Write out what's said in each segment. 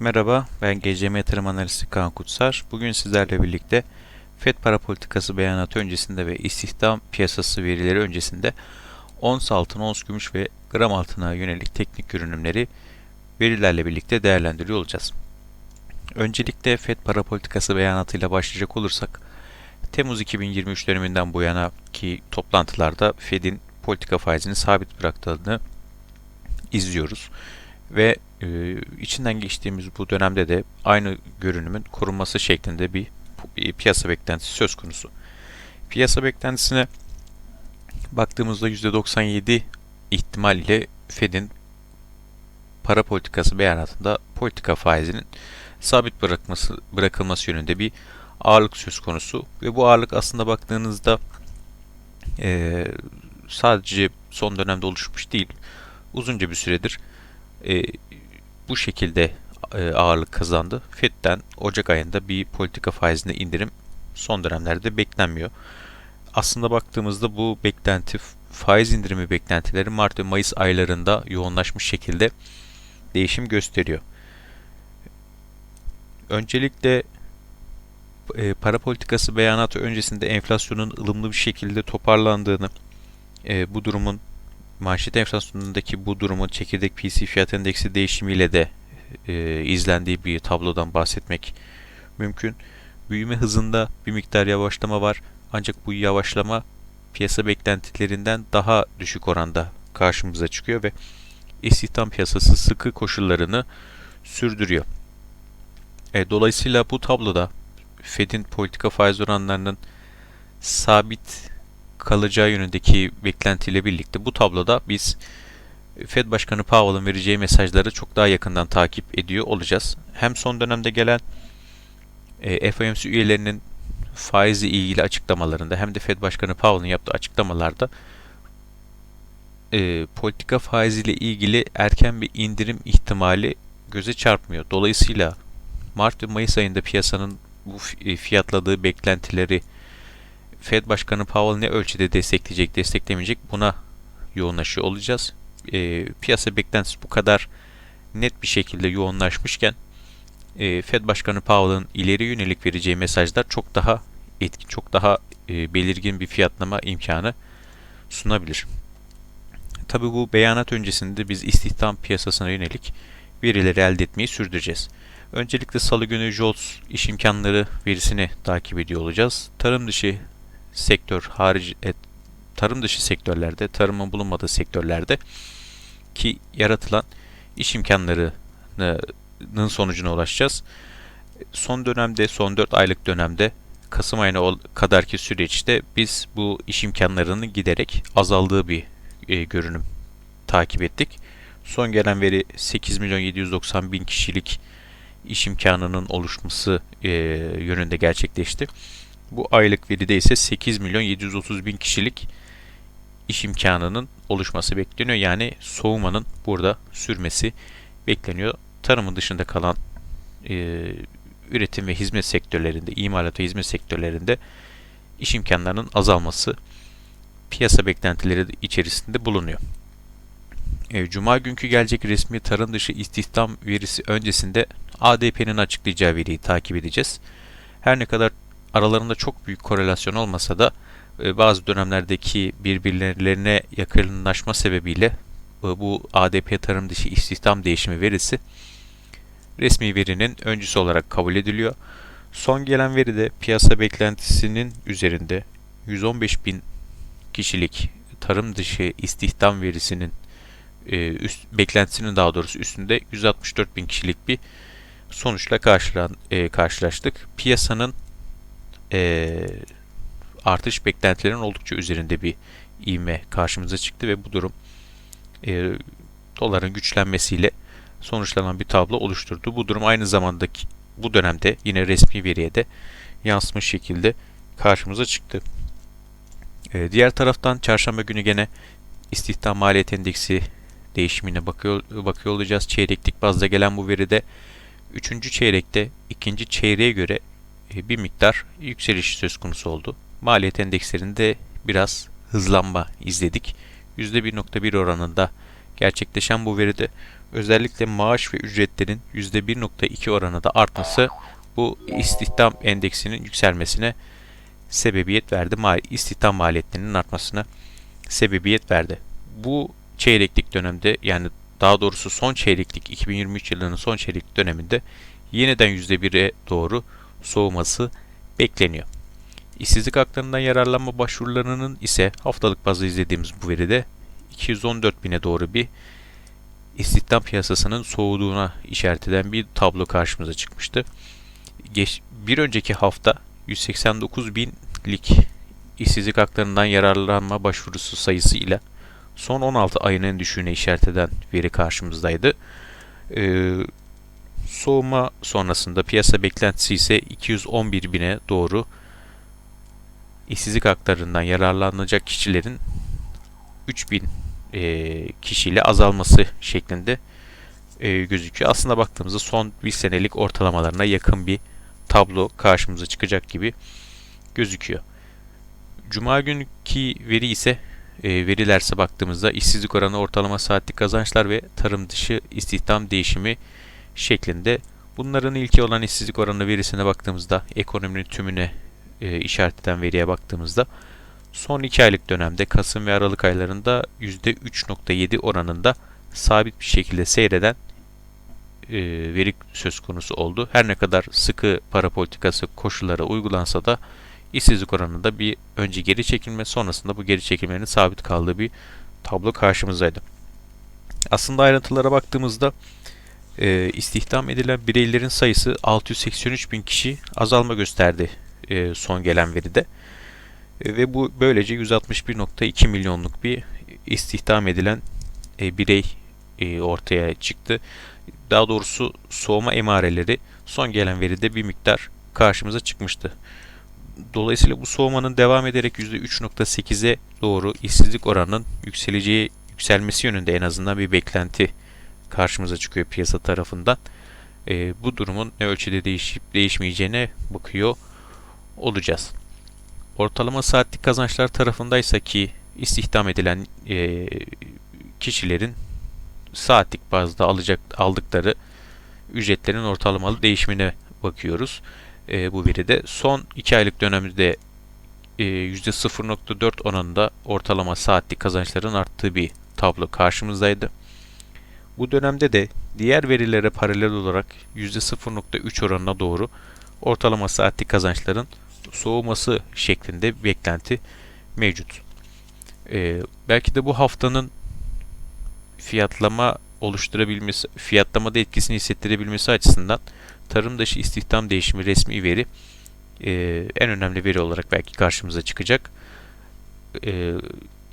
Merhaba, ben GCM Yatırım Analisti Kaan Kutsar. Bugün sizlerle birlikte FED para politikası beyanatı öncesinde ve istihdam piyasası verileri öncesinde ons altın, ons gümüş ve gram altına yönelik teknik görünümleri verilerle birlikte değerlendiriyor olacağız. Öncelikle FED para politikası beyanatıyla başlayacak olursak, Temmuz 2023 döneminden bu yana ki toplantılarda FED'in politika faizini sabit bıraktığını izliyoruz ve e, içinden geçtiğimiz bu dönemde de aynı görünümün korunması şeklinde bir pi- piyasa beklentisi söz konusu. Piyasa beklentisine baktığımızda %97 ihtimal ile Fed'in para politikası beyanatında politika faizinin sabit bırakması bırakılması yönünde bir ağırlık söz konusu ve bu ağırlık aslında baktığınızda e, sadece son dönemde oluşmuş değil uzunca bir süredir e, bu şekilde e, ağırlık kazandı. Fed'den Ocak ayında bir politika faizinde indirim son dönemlerde beklenmiyor. Aslında baktığımızda bu beklenti faiz indirimi beklentileri Mart ve Mayıs aylarında yoğunlaşmış şekilde değişim gösteriyor. Öncelikle e, para politikası beyanatı öncesinde enflasyonun ılımlı bir şekilde toparlandığını, e, bu durumun manşet enflasyonundaki bu durumun çekirdek PC fiyat endeksi değişimiyle de e, izlendiği bir tablodan bahsetmek mümkün. Büyüme hızında bir miktar yavaşlama var. Ancak bu yavaşlama piyasa beklentilerinden daha düşük oranda karşımıza çıkıyor ve istihdam piyasası sıkı koşullarını sürdürüyor. E, dolayısıyla bu tabloda Fed'in politika faiz oranlarının sabit kalacağı yönündeki beklentiyle birlikte bu tabloda biz Fed Başkanı Powell'ın vereceği mesajları çok daha yakından takip ediyor olacağız. Hem son dönemde gelen e, FOMC üyelerinin faizle ilgili açıklamalarında hem de Fed Başkanı Powell'ın yaptığı açıklamalarda e, politika faiziyle ilgili erken bir indirim ihtimali göze çarpmıyor. Dolayısıyla Mart ve Mayıs ayında piyasanın bu e, fiyatladığı beklentileri Fed Başkanı Powell ne ölçüde destekleyecek, desteklemeyecek buna yoğunlaşıyor olacağız. E, piyasa beklentisi bu kadar net bir şekilde yoğunlaşmışken e, Fed Başkanı Powell'ın ileri yönelik vereceği mesajlar çok daha etki, çok daha e, belirgin bir fiyatlama imkanı sunabilir. Tabii bu beyanat öncesinde biz istihdam piyasasına yönelik verileri elde etmeyi sürdüreceğiz. Öncelikle salı günü JOLTS iş imkanları verisini takip ediyor olacağız. Tarım dışı sektör harici et, tarım dışı sektörlerde, tarımın bulunmadığı sektörlerde ki yaratılan iş imkanlarının sonucuna ulaşacağız. Son dönemde, son 4 aylık dönemde Kasım ayına kadarki süreçte biz bu iş imkanlarının giderek azaldığı bir e, görünüm takip ettik. Son gelen veri 8 milyon 790 bin kişilik iş imkanının oluşması e, yönünde gerçekleşti. Bu aylık veride ise 8 milyon 730 bin kişilik iş imkanının oluşması bekleniyor. Yani soğumanın burada sürmesi bekleniyor. Tarımın dışında kalan e, üretim ve hizmet sektörlerinde, imalat ve hizmet sektörlerinde iş imkanlarının azalması piyasa beklentileri içerisinde bulunuyor. E, Cuma günkü gelecek resmi tarım dışı istihdam verisi öncesinde ADP'nin açıklayacağı veriyi takip edeceğiz. Her ne kadar aralarında çok büyük korelasyon olmasa da e, bazı dönemlerdeki birbirlerine yakınlaşma sebebiyle e, bu ADP tarım dışı istihdam değişimi verisi resmi verinin öncüsü olarak kabul ediliyor. Son gelen veri de piyasa beklentisinin üzerinde 115 bin kişilik tarım dışı istihdam verisinin e, üst, beklentisinin daha doğrusu üstünde 164 bin kişilik bir sonuçla karşılan, e, karşılaştık. Piyasanın e, artış beklentilerinin oldukça üzerinde bir ivme karşımıza çıktı ve bu durum e, doların güçlenmesiyle sonuçlanan bir tablo oluşturdu. Bu durum aynı zamanda bu dönemde yine resmi veriye de yansımış şekilde karşımıza çıktı. E, diğer taraftan çarşamba günü gene istihdam maliyet endeksi değişimine bakıyor, bakıyor olacağız. Çeyreklik bazda gelen bu veride 3. çeyrekte ikinci çeyreğe göre bir miktar yükseliş söz konusu oldu. Maliyet endekslerinde biraz hızlanma izledik. %1.1 oranında gerçekleşen bu veride özellikle maaş ve ücretlerin %1.2 oranında artması bu istihdam endeksinin yükselmesine sebebiyet verdi. Mal istihdam maliyetlerinin artmasına sebebiyet verdi. Bu çeyreklik dönemde yani daha doğrusu son çeyreklik 2023 yılının son çeyreklik döneminde yeniden %1'e doğru soğuması bekleniyor. İşsizlik haklarından yararlanma başvurularının ise haftalık bazda izlediğimiz bu veride 214 bine doğru bir istihdam piyasasının soğuduğuna işaret eden bir tablo karşımıza çıkmıştı. Geç, bir önceki hafta 189 binlik işsizlik haklarından yararlanma başvurusu sayısı ile son 16 ayın en düşüğüne işaret eden veri karşımızdaydı. Ee, soğuma sonrasında piyasa beklentisi ise 211 bine doğru işsizlik haklarından yararlanacak kişilerin 3000 e, kişiyle azalması şeklinde e, gözüküyor. Aslında baktığımızda son bir senelik ortalamalarına yakın bir tablo karşımıza çıkacak gibi gözüküyor. Cuma günkü veri ise e, verilerse baktığımızda işsizlik oranı ortalama saatlik kazançlar ve tarım dışı istihdam değişimi şeklinde. Bunların ilki olan işsizlik oranı verisine baktığımızda ekonominin tümüne e, işaret eden veriye baktığımızda son 2 aylık dönemde Kasım ve Aralık aylarında %3.7 oranında sabit bir şekilde seyreden e, veri söz konusu oldu. Her ne kadar sıkı para politikası koşullara uygulansa da işsizlik oranında bir önce geri çekilme sonrasında bu geri çekilmenin sabit kaldığı bir tablo karşımızdaydı. Aslında ayrıntılara baktığımızda e, istihdam edilen bireylerin sayısı 683 bin kişi azalma gösterdi e, son gelen veride. E, ve bu böylece 161.2 milyonluk bir istihdam edilen e, birey e, ortaya çıktı. Daha doğrusu soğuma emareleri son gelen veride bir miktar karşımıza çıkmıştı. Dolayısıyla bu soğumanın devam ederek %3.8'e doğru işsizlik oranının yükseleceği yükselmesi yönünde en azından bir beklenti karşımıza çıkıyor piyasa tarafından. E, bu durumun ne ölçüde değişip değişmeyeceğine bakıyor olacağız. Ortalama saatlik kazançlar tarafındaysa ki istihdam edilen e, kişilerin saatlik bazda alacak aldıkları ücretlerin ortalamalı değişimine bakıyoruz. E, bu veride son 2 aylık dönemde e, %0.4 oranında ortalama saatlik kazançların arttığı bir tablo karşımızdaydı. Bu dönemde de diğer verilere paralel olarak %0.3 oranına doğru ortalama saatlik kazançların soğuması şeklinde beklenti mevcut. Ee, belki de bu haftanın fiyatlama oluşturabilmesi, fiyatlamada etkisini hissettirebilmesi açısından tarım dışı istihdam değişimi resmi veri e, en önemli veri olarak belki karşımıza çıkacak. E,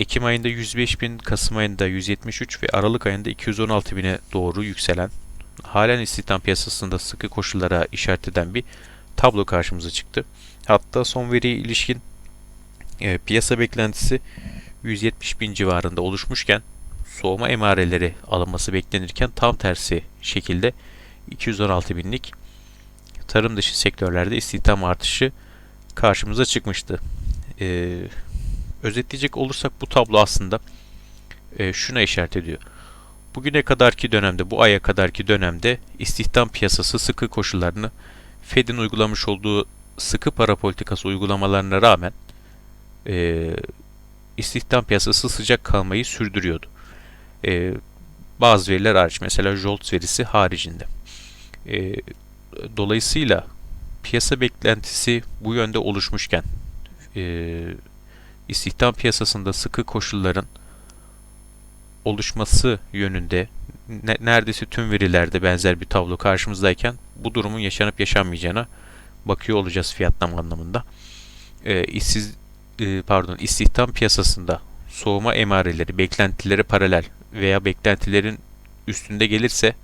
Ekim ayında 105 bin, Kasım ayında 173 ve Aralık ayında 216 bine doğru yükselen, halen istihdam piyasasında sıkı koşullara işaret eden bir tablo karşımıza çıktı. Hatta son veriye ilişkin e, piyasa beklentisi 170 bin civarında oluşmuşken soğuma emareleri alınması beklenirken tam tersi şekilde 216 binlik tarım dışı sektörlerde istihdam artışı karşımıza çıkmıştı. Ee, özetleyecek olursak bu tablo aslında e, şuna işaret ediyor. Bugüne kadarki dönemde, bu aya kadarki dönemde istihdam piyasası sıkı koşullarını Fed'in uygulamış olduğu sıkı para politikası uygulamalarına rağmen e, istihdam piyasası sıcak kalmayı sürdürüyordu. E, bazı veriler hariç mesela JOLTS verisi haricinde. E, dolayısıyla piyasa beklentisi bu yönde oluşmuşken e, istihdam piyasasında sıkı koşulların oluşması yönünde ne, neredeyse tüm verilerde benzer bir tablo karşımızdayken bu durumun yaşanıp yaşanmayacağına bakıyor olacağız fiyatlama anlamında. E, işsiz e, pardon istihdam piyasasında soğuma emareleri beklentileri paralel veya beklentilerin üstünde gelirse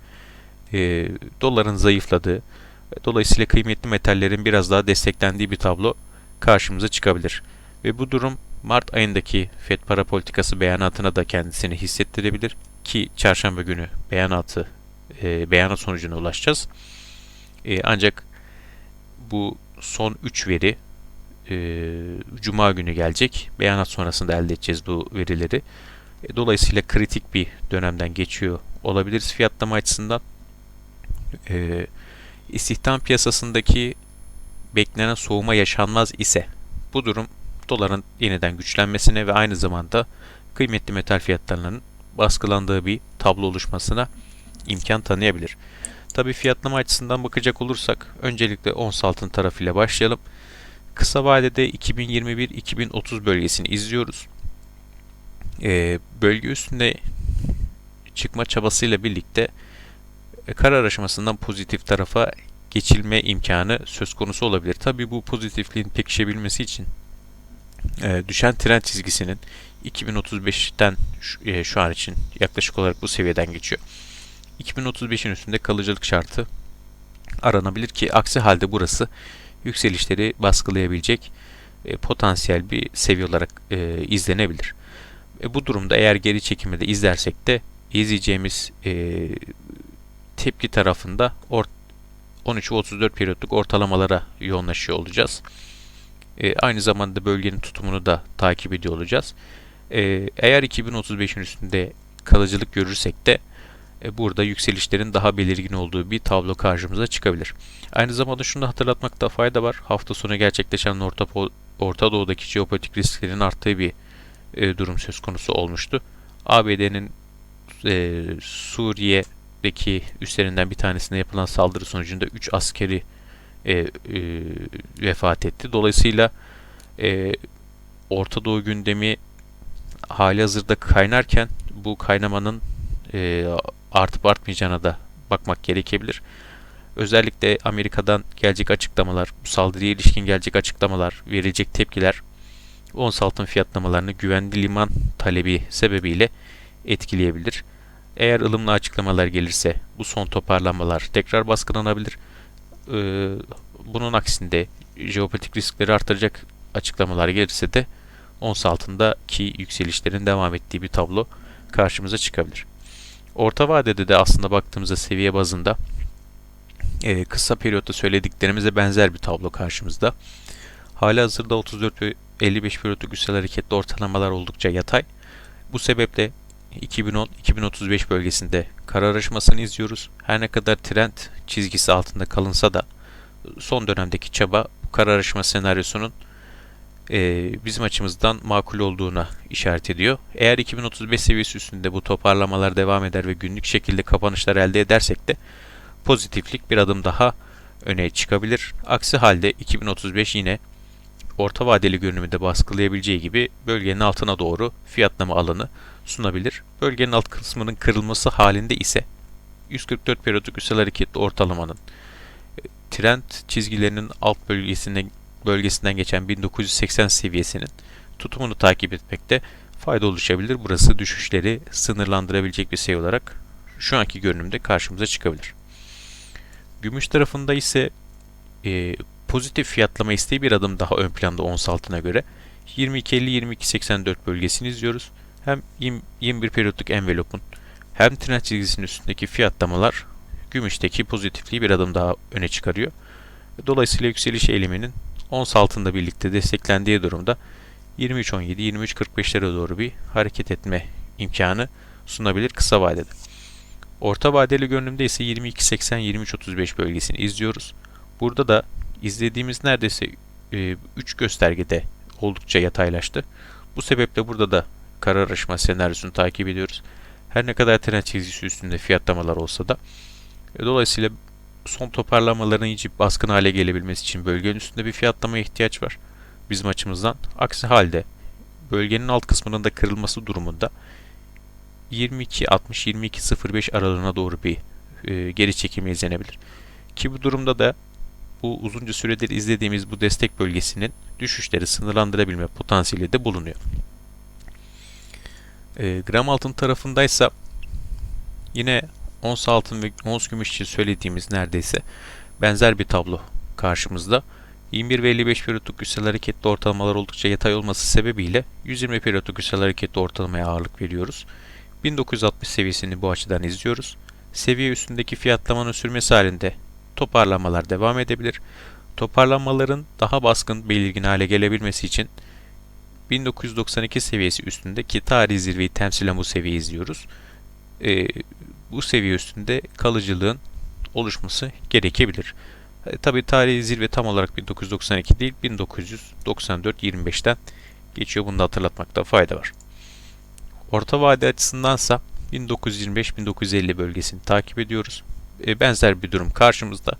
e, doların zayıfladığı dolayısıyla kıymetli metallerin biraz daha desteklendiği bir tablo karşımıza çıkabilir. Ve bu durum Mart ayındaki FED para politikası beyanatına da kendisini hissettirebilir ki çarşamba günü beyanatı e, beyanat sonucuna ulaşacağız. E, ancak bu son 3 veri e, Cuma günü gelecek. Beyanat sonrasında elde edeceğiz bu verileri. E, dolayısıyla kritik bir dönemden geçiyor olabiliriz fiyatlama açısından. E, istihdam piyasasındaki beklenen soğuma yaşanmaz ise bu durum doların yeniden güçlenmesine ve aynı zamanda kıymetli metal fiyatlarının baskılandığı bir tablo oluşmasına imkan tanıyabilir. Tabi fiyatlama açısından bakacak olursak öncelikle ons altın tarafıyla başlayalım. Kısa vadede 2021-2030 bölgesini izliyoruz. Ee, bölge üstünde çıkma çabasıyla birlikte e, karar aşamasından pozitif tarafa geçilme imkanı söz konusu olabilir. Tabi bu pozitifliğin pekişebilmesi için e, düşen trend çizgisinin 2035'ten şu, e, şu an için yaklaşık olarak bu seviyeden geçiyor. 2035'in üstünde kalıcılık şartı aranabilir ki aksi halde burası yükselişleri baskılayabilecek e, potansiyel bir seviye olarak e, izlenebilir. E, bu durumda eğer geri çekimi de izlersek de izleyeceğimiz e, tepki tarafında or 13 ve 34 periyotluk ortalamalara yoğunlaşıyor olacağız. E, aynı zamanda bölgenin tutumunu da takip ediyor olacağız. E, eğer 2035'in üstünde kalıcılık görürsek de e, burada yükselişlerin daha belirgin olduğu bir tablo karşımıza çıkabilir. Aynı zamanda şunu hatırlatmakta fayda var. Hafta sonu gerçekleşen Orta, Orta Doğu'daki jeopolitik risklerin arttığı bir e, durum söz konusu olmuştu. ABD'nin e, Suriye'deki üstlerinden bir tanesine yapılan saldırı sonucunda 3 askeri e, e, vefat etti. Dolayısıyla e, Orta Doğu gündemi hali hazırda kaynarken bu kaynamanın e, artıp artmayacağına da bakmak gerekebilir. Özellikle Amerika'dan gelecek açıklamalar, bu saldırıya ilişkin gelecek açıklamalar, verilecek tepkiler ons altın fiyatlamalarını güvenli liman talebi sebebiyle etkileyebilir. Eğer ılımlı açıklamalar gelirse bu son toparlanmalar tekrar baskılanabilir. Ee, bunun aksinde jeopolitik riskleri artıracak açıklamalar gelirse de ons altındaki yükselişlerin devam ettiği bir tablo karşımıza çıkabilir. Orta vadede de aslında baktığımızda seviye bazında e, kısa periyotta söylediklerimize benzer bir tablo karşımızda. Hali hazırda 34 ve 55 periyotluk güçsel hareketli ortalamalar oldukça yatay. Bu sebeple 2010-2035 bölgesinde karar aşmasını izliyoruz. Her ne kadar trend çizgisi altında kalınsa da son dönemdeki çaba bu karar aşma senaryosunun e, bizim açımızdan makul olduğuna işaret ediyor. Eğer 2035 seviyesi üstünde bu toparlamalar devam eder ve günlük şekilde kapanışlar elde edersek de pozitiflik bir adım daha öne çıkabilir. Aksi halde 2035 yine orta vadeli görünümü de baskılayabileceği gibi bölgenin altına doğru fiyatlama alanı sunabilir. Bölgenin alt kısmının kırılması halinde ise 144 periyodik üstel hareketli ortalamanın e, trend çizgilerinin alt bölgesine bölgesinden geçen 1980 seviyesinin tutumunu takip etmekte fayda oluşabilir. Burası düşüşleri sınırlandırabilecek bir seviye olarak şu anki görünümde karşımıza çıkabilir. Gümüş tarafında ise e, pozitif fiyatlama isteği bir adım daha ön planda ons altına göre. 22.50-22.84 bölgesini izliyoruz. Hem 21 periyotluk envelopun hem trend çizgisinin üstündeki fiyatlamalar gümüşteki pozitifliği bir adım daha öne çıkarıyor. Dolayısıyla yükseliş eğiliminin ons altında birlikte desteklendiği durumda 23.17-23.45'lere doğru bir hareket etme imkanı sunabilir kısa vadede. Orta vadeli görünümde ise 22.80-23.35 bölgesini izliyoruz. Burada da izlediğimiz neredeyse 3 e, göstergede oldukça yataylaştı. Bu sebeple burada da karar aşma senaryosunu takip ediyoruz. Her ne kadar trend çizgisi üstünde fiyatlamalar olsa da e, dolayısıyla son toparlamaların iyice baskın hale gelebilmesi için bölgenin üstünde bir fiyatlamaya ihtiyaç var bizim açımızdan. Aksi halde bölgenin alt kısmının da kırılması durumunda 22.60-22.05 aralığına doğru bir e, geri çekimi izlenebilir. Ki bu durumda da bu uzunca süredir izlediğimiz bu destek bölgesinin düşüşleri sınırlandırabilme potansiyeli de bulunuyor. E, gram altın tarafındaysa yine ons altın ve ons gümüş için söylediğimiz neredeyse benzer bir tablo karşımızda. 21 ve 55 periyotluk güçsel hareketli ortalamalar oldukça yatay olması sebebiyle 120 periyotluk güçsel hareketli ortalamaya ağırlık veriyoruz. 1960 seviyesini bu açıdan izliyoruz. Seviye üstündeki fiyatlamanın sürmesi halinde toparlamalar devam edebilir. Toparlanmaların daha baskın belirgin hale gelebilmesi için 1992 seviyesi üstünde ki tarihi zirveyi temsilen bu seviyeyi izliyoruz. E, bu seviye üstünde kalıcılığın oluşması gerekebilir. E, Tabi tarihi zirve tam olarak 1992 değil 1994-25'ten geçiyor. Bunu da hatırlatmakta fayda var. Orta vade açısındansa 1925-1950 bölgesini takip ediyoruz. E, benzer bir durum karşımızda.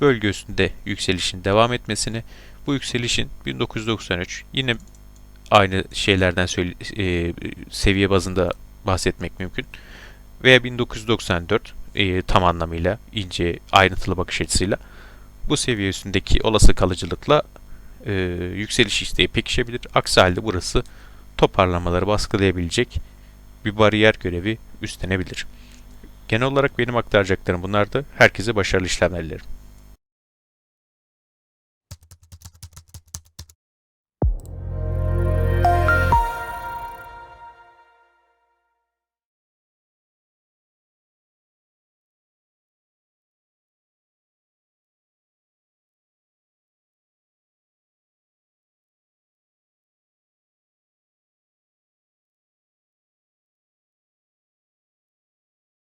Bölge üstünde yükselişin devam etmesini, bu yükselişin 1993 yine aynı şeylerden söyle, e, seviye bazında bahsetmek mümkün. Veya 1994 e, tam anlamıyla ince ayrıntılı bakış açısıyla bu seviye üstündeki olası kalıcılıkla e, yükseliş isteği pekişebilir. Aksi halde burası toparlamaları baskılayabilecek bir bariyer görevi üstlenebilir. Genel olarak benim aktaracaklarım bunlardı. Herkese başarılı işlemler dilerim.